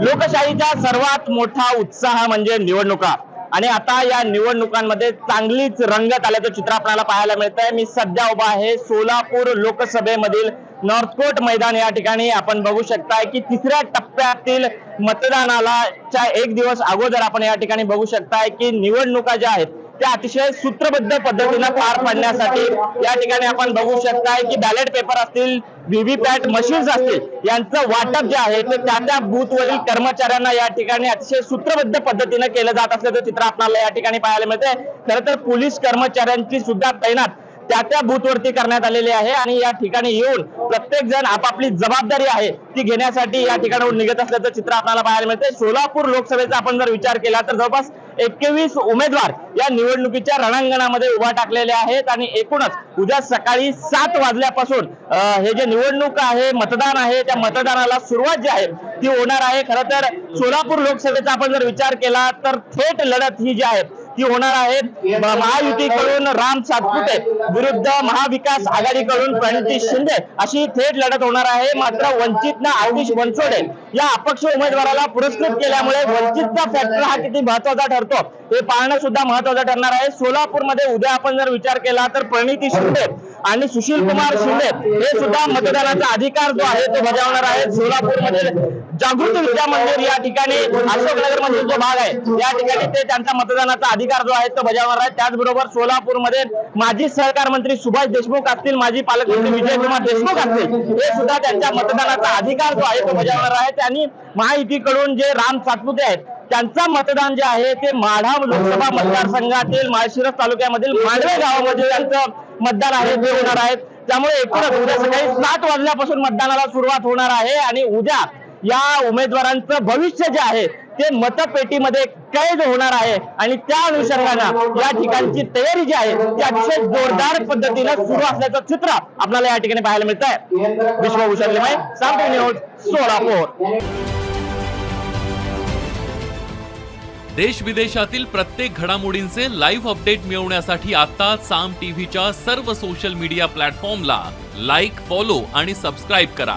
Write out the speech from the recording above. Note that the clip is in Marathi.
लोकशाहीचा सर्वात मोठा उत्साह म्हणजे निवडणुका. आणि आता या निवडणुकांमध्ये चांगलीच रंगत आल्याचं चित्र आपल्याला पाहायला मिळत आहे मी सध्या उभा आहे सोलापूर लोकसभेमधील नॉर्थकोट मैदान या ठिकाणी. आपण बघू शकताय की तिसऱ्या टप्प्यातील मतदानाला च्या एक दिवस अगोदर आपण या ठिकाणी बघू शकताय की निवडणुका ज्या आहेत त्या अतिशय सूत्रबद्ध पद्धतीनं पार पाडण्यासाठी या ठिकाणी आपण बघू शकताय की बॅलेट पेपर असतील व्हीव्हीपॅट मशीन्स असतील यांचं वाटप जे आहे ते त्या त्या बूथवरील कर्मचाऱ्यांना या ठिकाणी अतिशय सूत्रबद्ध पद्धतीनं केलं जात असल्याचं चित्र आपल्याला या ठिकाणी पाहायला मिळतंय. खरं तर पोलीस कर्मचाऱ्यांची सुद्धा तैनात त्या त्या बूथवरती करण्यात आलेले आहे आणि या ठिकाणी येऊन प्रत्येक जण आपापली जबाबदारी आहे ती घेण्यासाठी या ठिकाणाहून निघत असल्याचं चित्र आपल्याला पाहायला मिळतंय. सोलापूर लोकसभेचा आपण जर विचार केला तर जवळपास एकवीस उमेदवार या निवडणुकीच्या रणांगणामध्ये उभा टाकलेले आहेत आणि एकूणच उद्या सकाळी सात वाजल्यापासून हे जे निवडणूक आहे मतदान आहे त्या मतदानाला सुरुवात जी आहे ती होणार आहे. खरं तर सोलापूर लोकसभेचा आपण जर विचार केला तर थेट लढत ही जी आहे ती होणार आहे. महायुतीकडून राम सातपुते विरुद्ध महाविकास आघाडीकडून प्रणिती शिंदे अशी थेट लढत होणार आहे. मात्र वंचितनं आयुष बनसोडे या अपक्ष उमेदवाराला पुरस्कृत केल्यामुळे वंचितचा फॅक्टर हा किती महत्त्वाचा ठरतो हे पाहणं सुद्धा महत्वाचं ठरणार आहे. सोलापूरमध्ये उद्या आपण जर विचार केला तर प्रणिती शिंदे आणि सुशील कुमार शिंदे हे सुद्धा मतदानाचा अधिकार जो आहे तो बजावणार आहेत. सोलापूरमध्ये जागृत विद्या मंदिर या ठिकाणी अशोकनगर मधील जो भाग आहे. या ठिकाणी ते त्यांचा मतदानाचा अधिकार अधिकार जो आहे तो बजावणार आहे. त्याचबरोबर सोलापूरमध्ये माजी सहकार मंत्री सुभाष देशमुख असतील माजी पालकमंत्री विजयकुमार देशमुख असतील हे सुद्धा त्यांच्या मतदानाचा अधिकार जो आहे तो बजावणार आहेत आणि महायुतीकडून जे राम सातपुते आहेत त्यांचं मतदान जे आहे ते माढा लोकसभा मतदारसंघातील माळशिरस तालुक्यामधील मांडवे गावामध्ये त्यांचं मतदान आहे ते होणार आहेत त्यामुळे एकूणच उद्या सकाळी सात वाजल्यापासून मतदानाला सुरुवात होणार आहे आणि उद्या या उमेदवारांचं भविष्य जे आहे ते मतपेटीमध्ये कैद होणार आहे आणि त्या अनुषंगानं या ठिकाणची तयारी जी आहे ती अतिशय जोरदार पद्धतीनं सुरू असल्याचं चित्र आपल्याला या ठिकाणी पाहायला मिळत आहे विश्वभूषण लिमाय सांगतो न्यूज सोलापूर. देश विदेशातील प्रत्येक घडामोडींचे लाईव्ह अपडेट मिळवण्यासाठी आता साम टीव्हीच्या सर्व सोशल मीडिया प्लॅटफॉर्मला लाईक फॉलो आणि सबस्क्राईब करा.